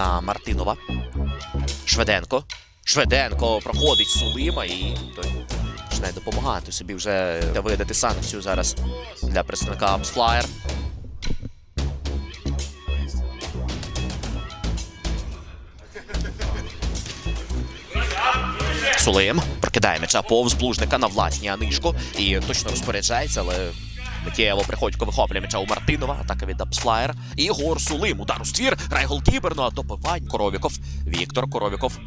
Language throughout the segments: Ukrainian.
на Мартинова. Шведенко. Шведенко проходить Сулима і той починає допомагати собі вже видати санкцію зараз для представника Апсфлаєр. Сулим прокидає м'яча повз блужника на власній Анишко і точно розпоряджається, але Миттєво Приходько вихоплює м'яча у Мартинова, атака від Апсфлаєр. Ігор Сулим, удар у ствір, грає голкіпер, ну а добивань Коровіков. Віктор Коровіков.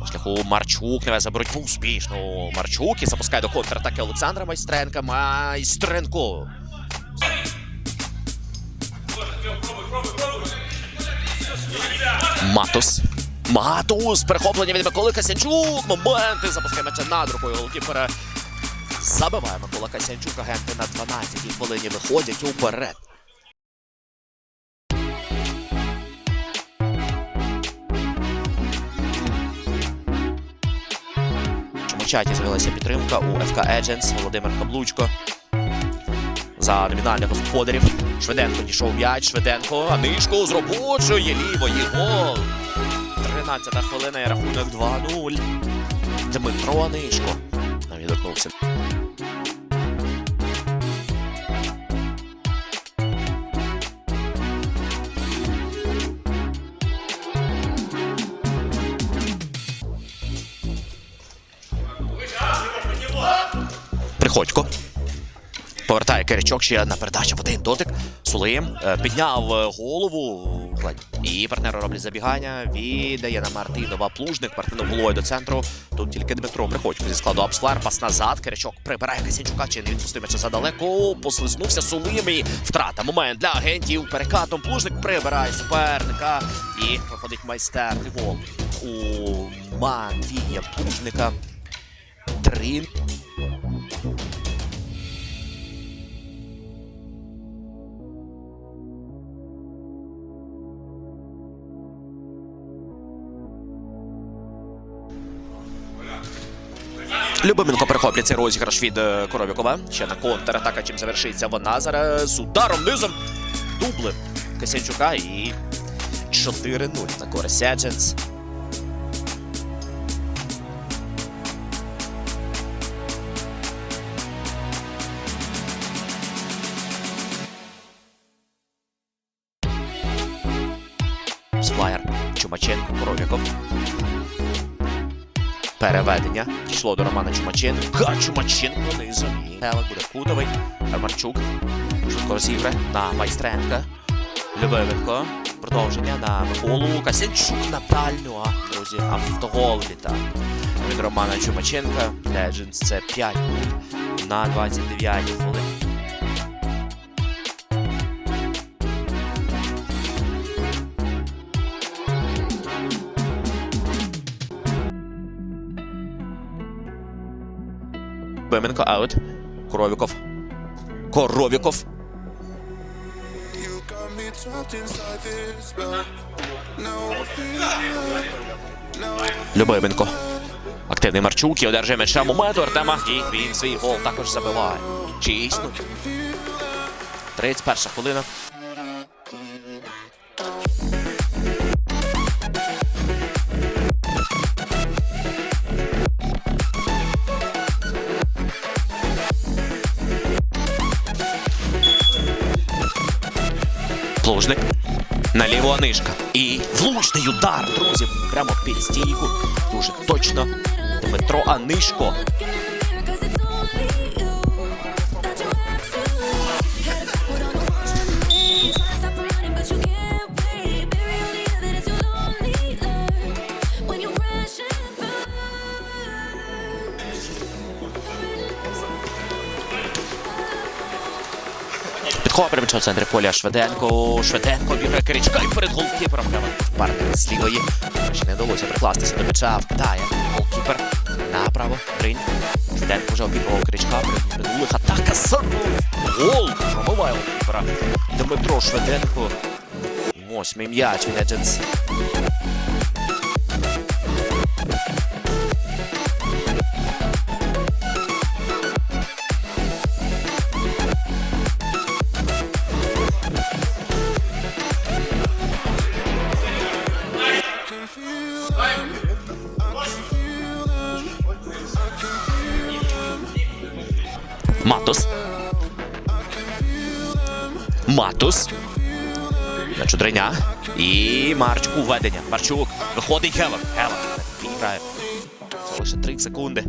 По шляху Марчук не за боротьбу успішно. Марчук і запускає до контратаки Олександра Майстренка. Майстренко. Матус. Матус! Перехоплення від Миколи Касянчук. Моменти запускає м'яча над рукою голкіпера. Забиває Микола Касянчук. Агенти на 12-й хвилині виходять уперед. В чаті з'явилася підтримка у ФК Agents Володимир Каблучко. За номінальних господарів. Швиденко дійшов м'яч. Швиденко. Анишко з робочої лівої гол. 13 хвилина і рахунок 2-0. Дмитро Анишко. Нам Приходько. Повертає Киричок, ще одна передача один дотик. Сулим е, підняв е, голову. І партнери роблять забігання. Віддає на Мартинова плужник. Мартинов головою до центру. Тут тільки Дмитро Приходько зі складу Апслар. Пас назад. Киричок прибирає Касянчука. Чи не відпустив м'яча задалеко. Послизнувся Сулим і втрата. Момент для агентів. Перекатом плужник прибирає суперника. І виходить майстерний гол у Матвія Плужника. Три Любименко перехоплює цей розіграш від е, Коровікова. Ще на контратака, чим завершиться вона зараз з ударом низом. Дублер Касянчука і 4-0 на користь Agents. Сплаєр Чумаченко, Коровіков. Переведення. Дійшло до Романа Чумаченка. Чумаченко низом. І Гелик буде кутовий. Марчук. Швидко розіграє на Майстренка. Любименко. Продовження на Миколу. Касянчук на дальню. А, друзі, автогол літа. Від Романа Чумаченка. Legends це 5 на 29 хвилин. Feel аут. Now Коровіков. Любименко. Активний Марчук і одержує м'яча моменту Артема. І він свій гол також забиває. Чисно. 31 хвилина. Плужник. Наліво Анишка. І влучний удар, друзі. Прямо під стійку. Дуже точно. Дмитро Анишко. Підхоплює м'яча в центрі поля Шведенко. Шведенко бігає Киричка і перед голкіпером партнер з лівої. Ще не вдалося прикластися до м'яча. Вкидає голкіпер направо. Гринь. Шведенко вже обігрував Киричка. При минулих атака Сару. Гол. Пробиває голкіпера. Дмитро Шведенко. Восьмий м'яч від Матус. Матус. На чудриня. І Марчук уведення. Марчук. Виходить Гелок. Гелок. Це лише 3 секунди.